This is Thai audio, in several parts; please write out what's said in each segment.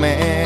แ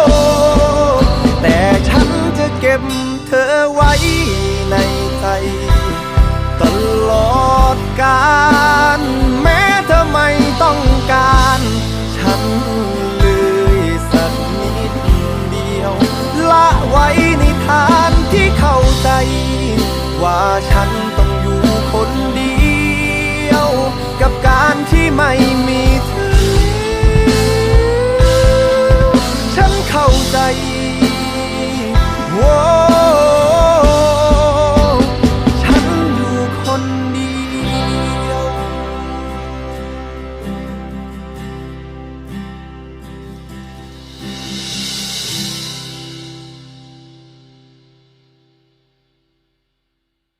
ว่าฉันต้องอยู่คนเดียว กับการที่ไม่มีเธอ ฉันเข้าใจ